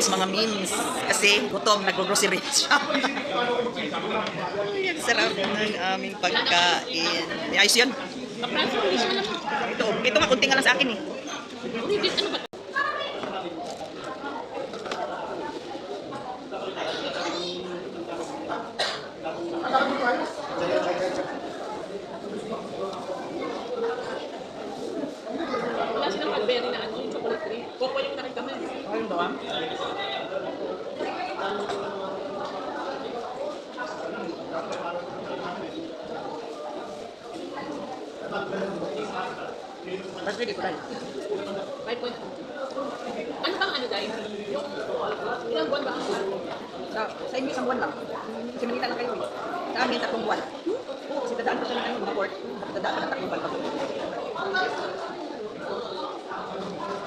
Foods, mga memes. Kasi gutom, nag-grocery siya. Ay, ang sarap ng aming pagkain. Ayos yun. Ito, ito nga, kunti nga lang sa akin eh. Wala silang Cadbury na ano, yung chocolate cream. Coco yung nakita mo. Ayun ba? Mas pwede ko tayo. Five point. Ano bang ano dahil? Yung ilang buwan ba ang? Sa, sa inyo isang buwan lang. Kasi manita lang kayo eh. Sa amin, tatlong buwan. Kasi dadaan pa siya ng ano, mga court. Dadaan pa ng tatlong buwan pa.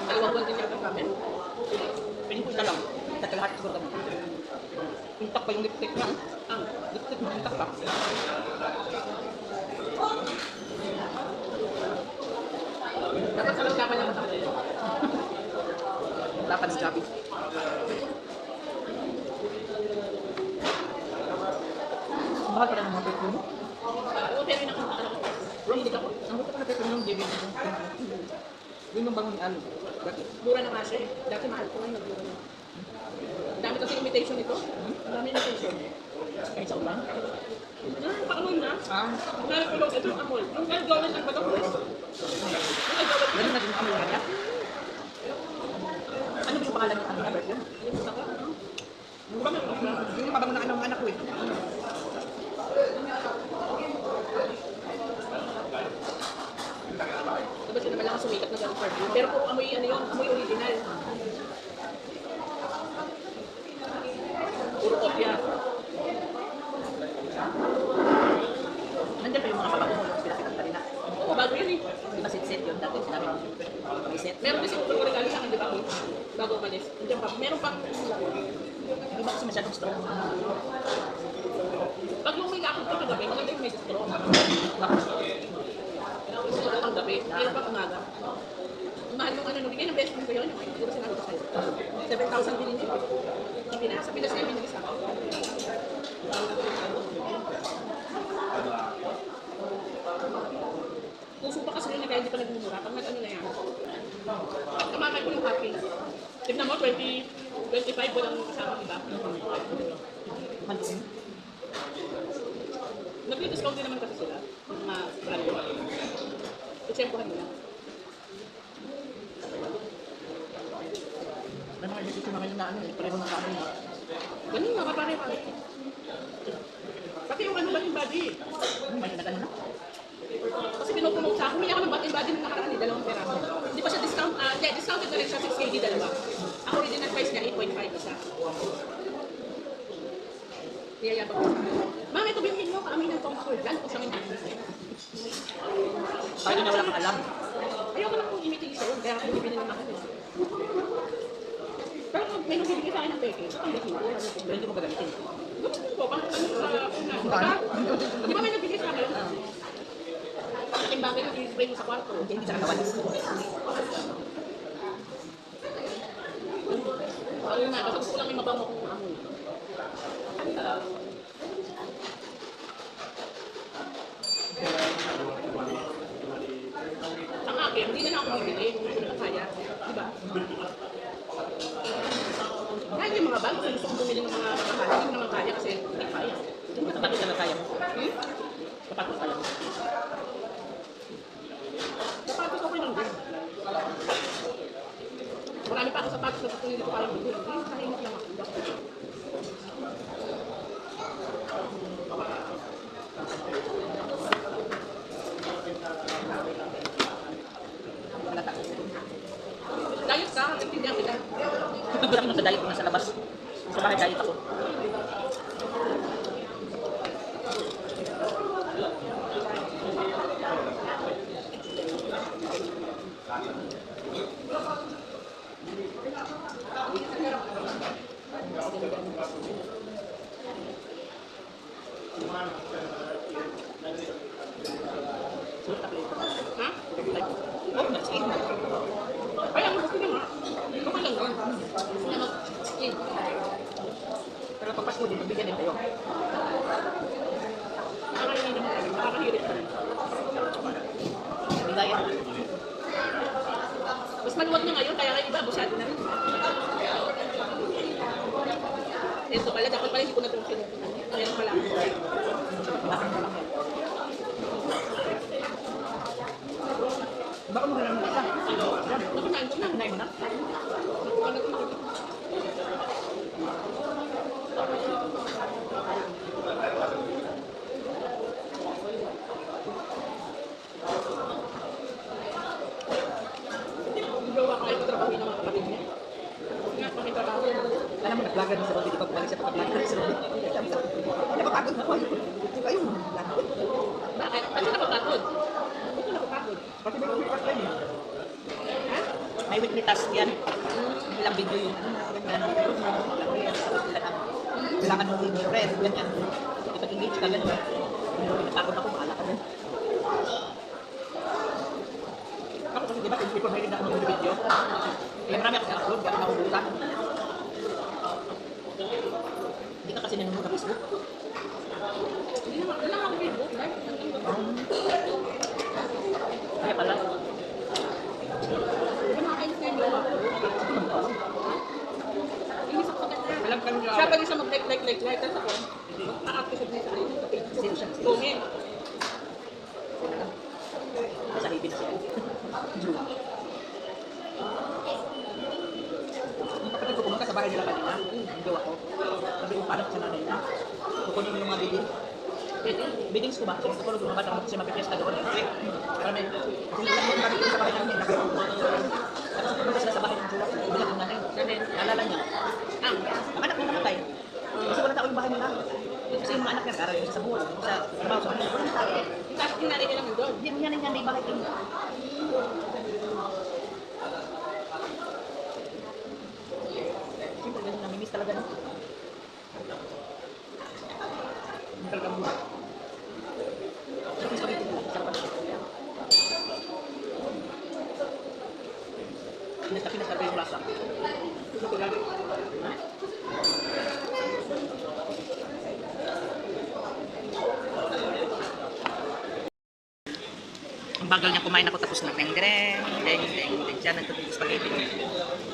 Dalawang buwan din yung kami. Piling ko isa lang. Tatalahat siguro kami. Pintak pa yung lipstick niya. Ang Lipstick mo, pintak pa. Magkapan lang matapos. Lapan sa Javi. Mahal pa rin ang mga perfume. Oo, pero ko. Bro, hindi ka po. Ang buta pa na perfume yung JB. Yun yung bango ni Alo. Bakit? Mura na nga siya eh. Dati mahal ko ngayon. Ang dami kasi imitation nito. Ang dami imitation. Kahit sa ulan. Ah, na. Ah, Ang dami ko lang, ito amol. Yung gawin lang ba ito? Yung dahil gawin ganun na din ang amoy kanya. Ano ba ano na perfume? Yung gusto ko. Yung ba yung mabango na ng anak ko eh. Diba siya naman lang ang sumikat na ganun perfume. Pero kung amoy ano yun, amoy original. Puro kopya. Nandiyan pa yung mga pabango mo. Pinakita kanina. Oo, bago yun eh. Di ba set-set yun? Dati sinabi mo. May set. Meron din siguro regalo sa akin, di ba? Bago umalis. Nandiyan pa. Meron pa. Hindi ba kasi masyadong strong? Pag yung may lakad ka kagabi, maganda yung may straw. Gusto ko pang gabi. Meron pa umaga. Mahal nung ano, nung bigay ng best friend ko yun, yung hindi ko sinabi ko sa'yo. 7,000 din yun. Sa Pinas, sa Pinas kayo binigay sa akin. Puso pa kasi na kaya hindi pa nagmumura. Pag nag-ano na yan. Kamakay ko yung happy. Tignan mo, 20, 25 walang kasama, diba? Mansin. Nag-discount din naman kasi sila. Mga ano. Itsempohan mo lang. May mga na na ano eh. Pareho ng kaano eh. Ganun nga, kapare pa. Pati yung ano ba yung body. May nag-ano na? Kasi sa akin, may ako ng body body nung nakaraan ni dalawang pera. Hindi pa siya discount, ah, hindi, discounted na rin siya 6KD dalawa. Ang original price niya 8.5 isa. Niyayabang ko akin. Mami, ito bilhin mo, kami ng Tom Ford. Lalo ko sa akin. Tayo na wala kang alam. Ayoko lang kung imitigil sa'yo, kaya ako bibili mahal. eh. Pero kung may nagbibigay sa akin ng peke, ang bilhin ko. Pero hindi mo gagamitin. Gamitin ko, pang ano sa una. Di ba may nagbigay sa akin? Aking bagay na i-spray mo sa kwarto. Hindi sa katawan. Nga, basta gusto ko lang may mabango kong amoy. Ang akin, hindi na lang ako bibili. Hindi na kaya. Di ba? Kahit yung mga bag, kung gusto kong bumili ng mga mahal, hindi naman kaya kasi hindi kaya. Sapatos na kaya. Hmm? Sapatos kaya mo. Sapatos okay lang din. Marami pa ako sapatos na gusto nila parang bibili. Eh, Tahimik lang ako. Diet ka, intindihan kita. Tutugod ako sa diet ko nasa labas. Sa bahay diet ako. Ha? Oh, na. Kaya mo gusto nga. Okay lang yun. Gusto niya mag-eat. Pero pag Pasko din, magbigyan din kayo. Nakakahirit ka ka na ngayon, kaya kayo iba, busado na. Ito pala, dapat pala hindi ko na ito. Meron pala. Mo na lang Pati may task yan eh. Ha? May task yan. Ilang video yung ano. Kailangan mo video red, ganyan. Ipag-engage ka ganyan. Pinapagod ako, maala ka din. Ako kasi di ba, before may rin ako mag-video. Kaya marami ako sa-upload, kaya ako naubusan. Hindi ka kasi nanonood sa Facebook. Hindi naman, wala akong Facebook. Live. Kaya pala, Hindi naman kayo sa inyo. Inis ako sa kanya. Alam kami Siya pa rin siya mag-like, like, like, like. Tapos ako, a-active siya din sa akin. Sino siya? Tungin. sa hipin siya. Yung kapatid ko pumunta sa bahay nila kanina, yung gawa ko. Sabi ko, paano sa nanay na? Kukunin mo yung mga ko ba? Sabi ko, lumabas ako kasi mapipiesta doon. Eh, para may, kasi lang yung kami sa bahay namin. Tapos pumunta sila sa bahay ng Jula. Bilang yung nanay. Nanay. Naalala niya. Ang. Ang anak niya namatay. Kasi wala tao yung bahay nila. Kasi yung anak niya, yung sa buhay. Sa trabaho sa. Yung tapos yung nanay niya naman doon. Hindi mo yan yan, may bahay din. Siyempre, ganun namimiss talaga, no? Hindi talaga buhay. Sarap yung spaghetti nila, sarap ang Pinas na lang. Ang bagal niya kumain ako tapos na deng deng deng deng nagtutulog yung spaghetti.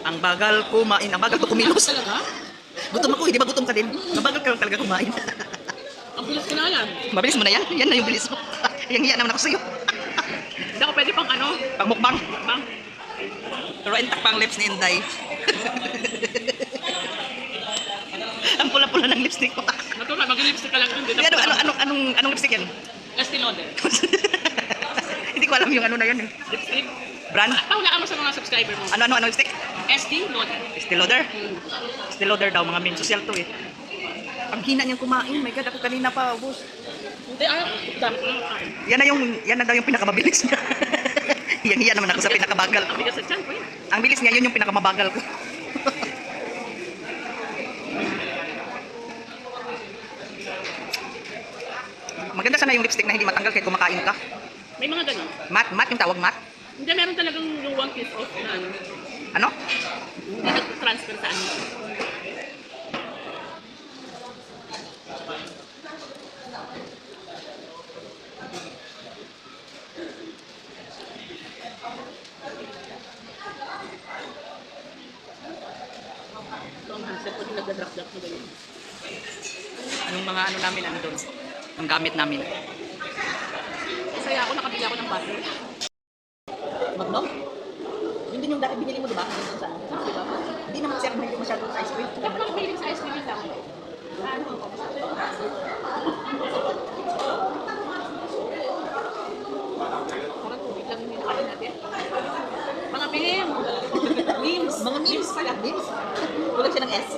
Ang bagal kumain, ang bagal ko kumilos. Talaga? Gutom ako, hindi ba gutom ka din? Ang bagal ka lang talaga kumain. Ang bilis ko na yan. Mabilis mo na yan. Yan na yung bilis mo. Yang hiya naman ako sa'yo. Hindi ako pwede pang ano. Pang. Pero entak pang lips ni Inday. Ang pula-pula ng lipstick mo. Natural, mag-lipstick ka lang. Dito ano, ano, anong, anong, anong lipstick yan? Estee Lauder. Ko alam yung ano na yun. eh. Lipstick. Brand? Pahulaan mo sa mga subscriber mo. Ano, ano, ano lipstick? Estee Lauder. Estee Lauder? Hmm. Estee Lauder daw, mga meme. Social to eh. Ang hina niyang kumain. My God, ako kanina pa, ubus. Hindi, ayaw. Dami ko lang kain. Yan na yung, yan na daw yung pinakamabilis niya. Yang hiya naman ako sa pinakabagal ko. Ang bigas sa tiyan ko yun. Ang bilis niya, yun yung pinakamabagal ko. Maganda sana yung lipstick na hindi matanggal kahit kumakain ka. May mga ganun. Matte, matte yung tawag matte. Hindi, meron talagang yung one piece off na ano. Ano? Hindi nag-transfer sa ano. Ito ang handset ko nagda-drop-drop na ganyan. Mga ano namin andun. Ang gamit namin. Masaya ako, nakabili ako ng butter. Magno? Yun din yung dati binili mo, di ba? Yung sa ano? Di ba? Hindi naman kasi ako mahilig masyado sa ice cream. Ako mahilig sa ice cream lang. Ano? Parang tubig lang yung nakain natin. Mga memes! memes! Mga memes pala, memes. Kulang siya ng S.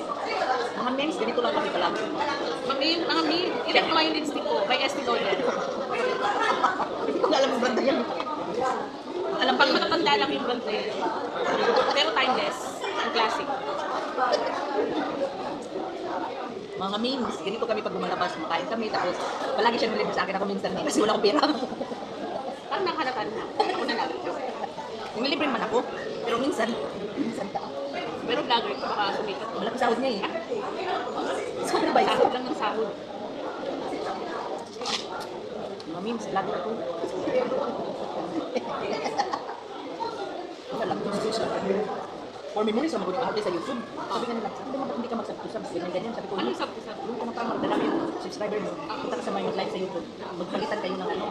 Mga memes, ganito lang kami pala. Mga memes! Mga memes! Ilan ko yung lipstick ko by Estee Lauder. Hindi ko alam yung brand na yan. Alam pang matatanda lang yung brand na yun. Pero timeless. Ang classic. Mga memes, ganito kami pag lumalabas, makain kami, tapos palagi siya nilibig sa akin ako minsan eh, kasi wala akong pera. Parang nakahalakan na. Ako na lang. Yung libre man ako, Pero minsan, minsan ka. Pero vlogger ka, baka sumikat. Malaki sahod niya eh. Sobra ba yun? Sahod lang ng sahod. Mga memes, lagi ako. Wala lang. For memories, ang mga sa YouTube. Sabi ka nila, sabi mo hindi ka mag-subscribe? Ganyan, ganyan. Sabi ko, Ano "Hindi." yung sa ka parang magdalami yung subscriber mo. Punta ka sa my live sa YouTube. Magpalitan kayo ng ano.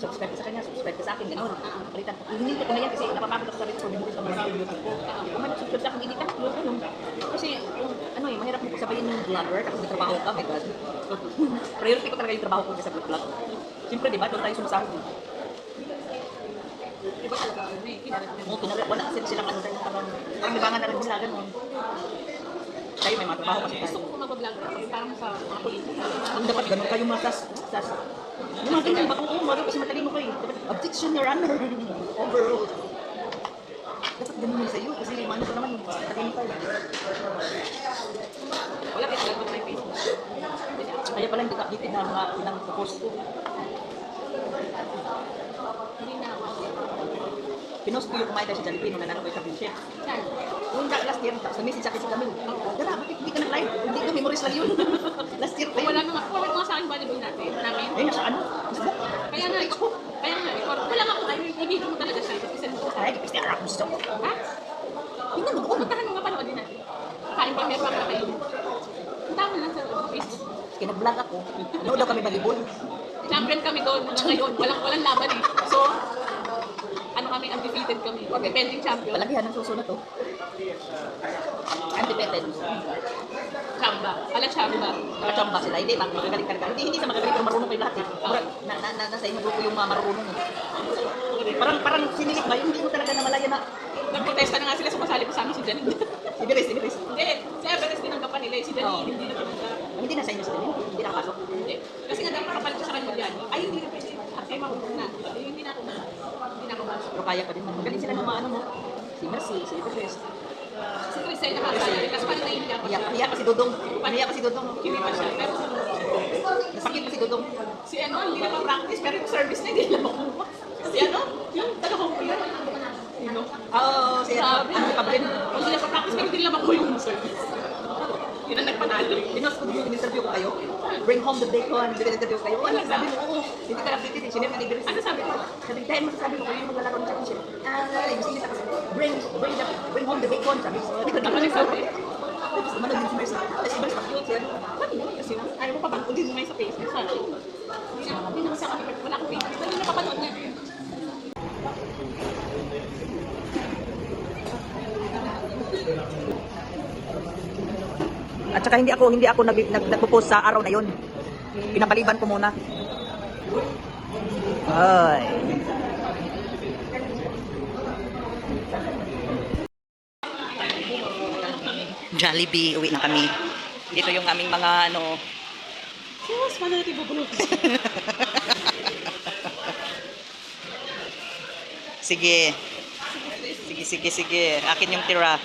Subscribe sa kanya, subscribe ka sa akin, gano'n. Palitan ko. Hininto ko na yan kasi napapagod ako sa rin for memories ang mga YouTube ko. Kung may subscribe sa akin, hindi ka. Yung ano. Kasi, ano eh, mahirap mo sabayin yung vlogger, tapos may trabaho ka, my God. Priority ko talaga yung trabaho ko kaysa vlog. Siyempre, di ba, doon tayo sumasahod. eh. Iba talaga, ano eh, Oo, pinag- wala kasi silang ano dahil parang, parang libangan na rin sila. Kayo may mga trabaho kasi Gusto ko ako, parang sa mga politika. Ang dapat ganun kayo mga sas, sas. Yung mga ganyan, baka oo, maro kasi matalino kayo. Dapat, objection, your honor. Overruled. Dapat ganun yun sa'yo kasi ano ko naman, matalino kayo. Wala kayo talaga may Facebook. Kaya pala hindi ka updated na mga ilang post ko. Hindi na ako. Pinost ko yung kumain tayo sa Jollibee nung nanalo ko sa. Yan. Yung last year, sa akin si Camille. Dara, bakit hindi ka nag-live? Hindi ko memories lang yun. last year pa Kung yun. wala naman, mo nga sa akin volleyball natin, namin. Eh, nasa ano? Kaya nga, ikaw, kaya nga, ikaw, wala nga ako, i-video mo talaga siya, kasi mo sa Ay, kasi arap mo siya. Ha? Tingnan mo doon. Puntahan mo nga panood din natin. Kain pa, meron pa kayo. Puntahan mo lang sa Facebook. Kaya nag-vlog ako. Nood daw kami volleyball. Champion kami doon ngayon. Walang, walang laban eh. Kami, undefeated kami. Defending champion. Palagihan ng susunod to. Undefeated. Chamba. Ala chamba. Nakachamba sila. Hindi, mak- magagaling ka Hindi, hindi sa magagaling pero marunong kayo lahat eh. Mura- Na, na, na, nasa inyong grupo yung mga marunong eh. Parang, parang sinilip ba? Hindi mo talaga namalaya na. Nagprotesta na nga sila, sumasali pa sa amin si Janine. Si Biris, si Biris. Hindi, si Everest tinanggapan nila eh. Si Janine, hindi na tinanggap. Hindi na sa inyo sila. Hindi nakapasok. Hindi. Kasi nga dapat kapalit siya sa kanya yan. Ay, hindi na pwede. Na. Ay, Hindi na Hindi na ako. Pero kaya pa din. Magaling sila ng mga ano mo. Si Mercy, si Biris. Si Crisel nakasali. Kasi parang naiindihan ko siya. Iyak, iyak pa si Dudong. Iyak pa si Dudong. Hindi pa siya. Pero Nasakit pa si Dudong. si ano, hindi na pa-practice. Pero yung service na hindi na makuha. Si ano, yung taga-home ko yun. Oo, si Sabi. Ano pa rin. Hindi na pa-practice pero hindi nila makuha yung service. Yun ang nagpanalo. Pinost ko yung interview ko kayo. Bring home the bacon. Hindi ka interview kayo. Wala, sabi mo, oo. Hindi ka updated. Sinip ni Biris. Ano sabi ko? Sabi, dahil masasabi mo kayo yung maglalaro ng championship. Ah, gusto niya tapos, bring, bring, the, bring home the bacon. Sabi ko, Ano nagsabi? Tapos naman naging si Mercy. Tapos si Mercy, pa-cute siya. Ano mo? Kasi ayaw mo pa bang hindi mo may sa Facebook. Sana. Hindi na na kasi ako wala akong Facebook. Hindi na papanood At saka hindi ako hindi ako nag, nag, nagpo-post sa araw na yon. Pinapaliban ko muna. Ay. Jollibee, uwi na kami. Dito yung aming mga ano, Yes, paano natin bubulog? sige. Sige, sige, sige. Akin yung tira.